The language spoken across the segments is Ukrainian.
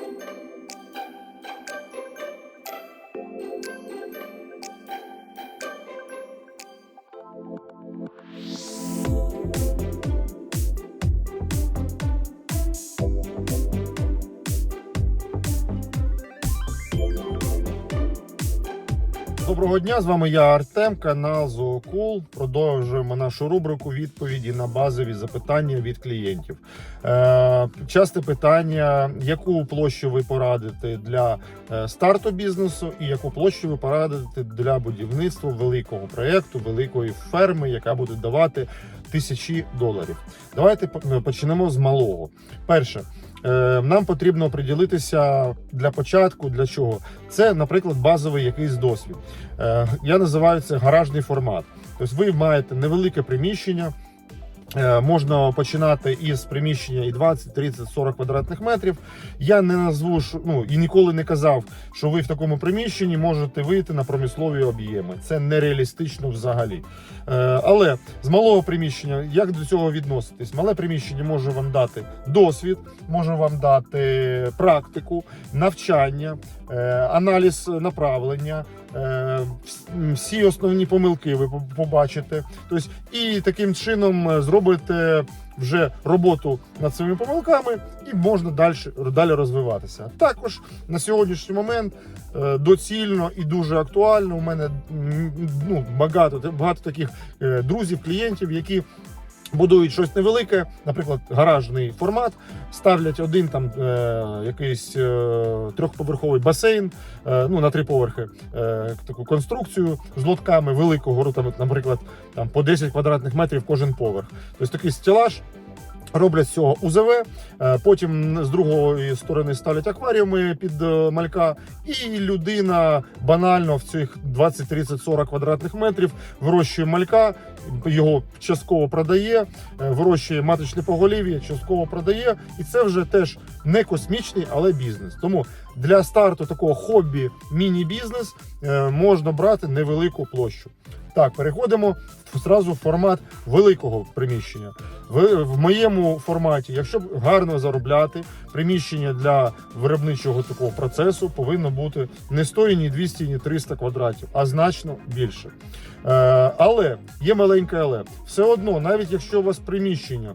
thank you Доброго дня, з вами я Артем, канал Зоокул. Продовжуємо нашу рубрику відповіді на базові запитання від клієнтів. Е, часте питання: яку площу ви порадите для е, старту бізнесу, і яку площу ви порадите для будівництва великого проєкту, великої ферми, яка буде давати тисячі доларів. Давайте по- почнемо з малого. Перше. Е, Нам потрібно приділитися для початку. Для чого? Це, наприклад, базовий якийсь досвід. Е, Я називаю це гаражний формат. Тобто ви маєте невелике приміщення. Е, Можна починати із приміщення і 20, 30, 40 квадратних метрів. Я не назву ну і ніколи не казав, що ви в такому приміщенні можете вийти на промислові об'єми. Це нереалістично взагалі. Е, Але з малого приміщення, як до цього відноситись? Мале приміщення може вам дати досвід, може вам дати практику, навчання, е, аналіз направлення. Е, вс- Всі основні помилки ви по- побачите. Тобто, і таким чином е, зробите вже роботу над своїми помилками, і можна далі, далі розвиватися. Також на сьогоднішній момент е, доцільно і дуже актуально. У мене ну, багато, багато таких друзів, клієнтів, які будують щось невелике, наприклад, гаражний формат, ставлять один там е, якийсь е, трьохповерховий басейн, е, ну на три поверхи, е, таку конструкцію з лотками великого, там, наприклад, там по 10 квадратних метрів кожен поверх. Тобто такий стелаж. Роблять з цього УЗВ, е, потім з другої сторони ставлять акваріуми під е, малька, і людина банально в цих 20, 30, 40 квадратних метрів вирощує малька, його частково продає, е, вирощує маточне поголів'я, частково продає, і це вже теж не космічний, але бізнес. Тому для старту такого хобі міні-бізнес можна брати невелику площу. Так, переходимо зразу в формат великого приміщення. В, в моєму форматі, якщо гарно заробляти, приміщення для виробничого такого процесу повинно бути не 100, ні 200, ні 300 квадратів, а значно більше. Е, але є маленьке але. Все одно, навіть якщо у вас приміщення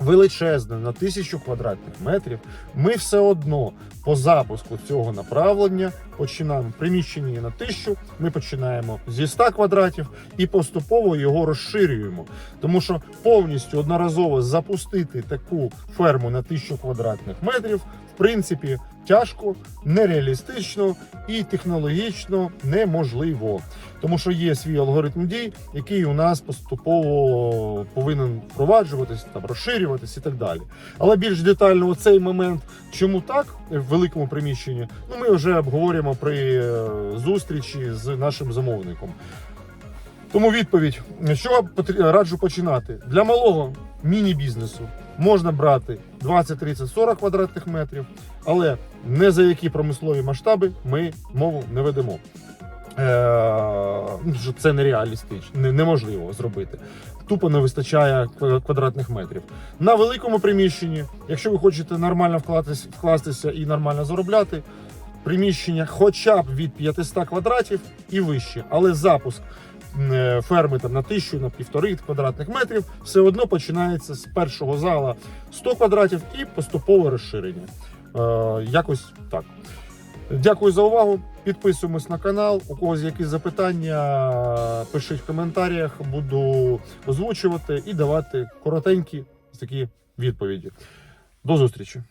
величезне на тисячу квадратних метрів, ми все одно по запуску цього направлення починаємо приміщення на тисячу. Ми починаємо зі 100 квадратів і поступово його розширюємо. Тому що повністю одноразово запустити таку ферму на тисячу квадратних метрів, в принципі, тяжко, нереалістично і технологічно неможливо. Тому що є свій алгоритм дій, який у нас поступово повинен впроваджуватись, там розширюватись і так далі. Але більш детально цей момент, чому так в великому приміщенні, ну ми вже обговорюємо при е, зустрічі з нашим замовником. Тому відповідь, що раджу починати для малого міні-бізнесу можна брати 20, 30, 40 квадратних метрів, але не за які промислові масштаби ми мову не ведемо. Е, ну, це нереалістично, не- неможливо зробити. Тупо не вистачає квадратних метрів. На великому приміщенні, якщо ви хочете нормально вкластися, вкластися і нормально заробляти, приміщення хоча б від 500 квадратів і вище, але запуск ферми там на тисячу, на півтори квадратних метрів все одно починається з першого зала 100 квадратів і поступове розширення. Е, якось так. Дякую за увагу. Підписуємось на канал. У когось якісь запитання, пишіть в коментарях, буду озвучувати і давати коротенькі такі відповіді. До зустрічі!